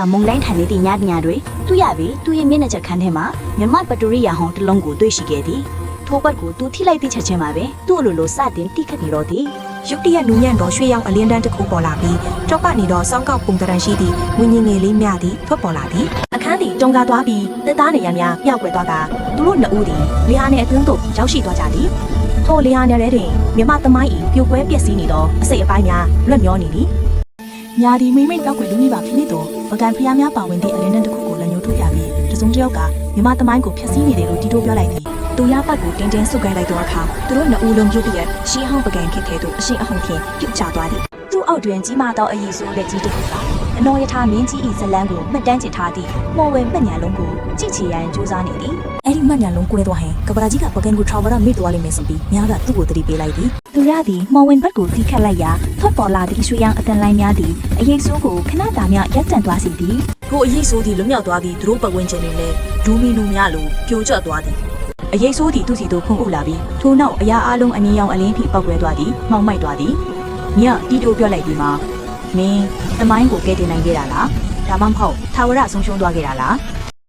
စွာမုန်တိုင်းထိုင်နေသည့်ညတညတွင်သူရပြီသူရဲ့မျက်နှာချက်ခန်းထဲမှာမြမပတူရိယာဟောင်းတစ်လုံးကိုတွေ့ရှိခဲ့သည်ထိုဘက်ကိုသူထိလိုက်သည့်ချက်ချင်းမှာပဲသူ့အလိုလိုစတင်တိခတ်နေတော့သည်ရုတ်တရက်နူးညံ့သောရွှေရောင်အလင်းတန်းတစ်ခုပေါ်လာပြီးတောကနေသောစောင်းကောက်ပုံတရံရှိသည့်ဝင်းငင်ငယ်လေးများသည်ထွက်ပေါ်လာသည်အခန်းသည်တုံကားသွားပြီးတက်သားနေရများပျောက်ကွယ်သွားတာသူတို့နှစ်ဦးသည်လေဟာနယ်အတွင်းသို့ရောက်ရှိသွားကြသည်ထိုလေဟာနယ်ထဲတွင်မြမသမိုင်း၏ပြိုကွဲပျက်စီးနေသောအစိတ်အပိုင်းများလွတ်မျောနေသည် ညာဒီမိမိတ်တောက်ွယ်လူမိပါဖြစ်နေတော့ပကံဖျားများပါဝင်သည့်အလင်းတန်းတစ်ခုကိုလက်ညှိုးထိုးပြပြီးတစုံတစ်ယောက်ကမြမသမိုင်းကိုဖျက်ဆီးနေတယ်လို့တီးတိုးပြောလိုက်သည်သူရပတ်ကိုတင်းတင်းဆုပ်ကိုင်းလိုက်သောအခါသူတို့နှစ်ဦးလုံးရုတ်တရက်ရှီဟောင်းပကံခက်ခဲသို့အရှင်အဟုန်ဖြင့်ပြုတ်ချသွားသည်သူ့ အောက်တွင်ကြီးမားသောအည်ဆိုးလက်ကြီးတစ်ခုကအနော်ယထာမင်းကြီး၏ဇလန်းကိုမှတ်တမ်းကျင်ထားသည့်မော်ဝဲမှတ်ညာလုံးကိုကြည့်ချရန်ကြိုးစားနေသည်အဲ့ဒီမှတ်ညာလုံးကိုနေတော့ဟင်ကပရာကြီးကပကံကို travel မိသွားလိမ့်မယ်ဆိုပြီးများကသူ့ကိုတတိပေးလိုက်သည်သူရသည်မော်ဝင်ဘတ်ကိုတီးခတ်လိုက်ရာထွက်ပေါ်လာသည့်ရွှေရောင်အတန်လိုင်းများသည်အရေးဆိုးကိုခဏတာမျှရပ်တန့်သွားစေသည်ထိုအရေးဆိုးသည်လွတ်မြောက်သွားပြီးသူတို့ပတ်ဝန်းကျင်တွင်လည်းဒူးမီနူများလိုပြိုကျသွားသည်အရေးဆိုးသည်သူစီသို့ဖုန်အုပ်လာပြီးထိုနောက်အရာအလုံးအမြင်ရောင်အလင်းထိပောက်ကွဲသွားသည်မှောင်မိုက်သွားသည် မြတ်တီတိုပြောလိုက်ပြီးမှမင်းသမိုင်းကိုကဲတင်နိုင်ခဲ့တာလားဒါမှမဟုတ်ထာဝရဆုံးရှုံးသွားခဲ့တာလား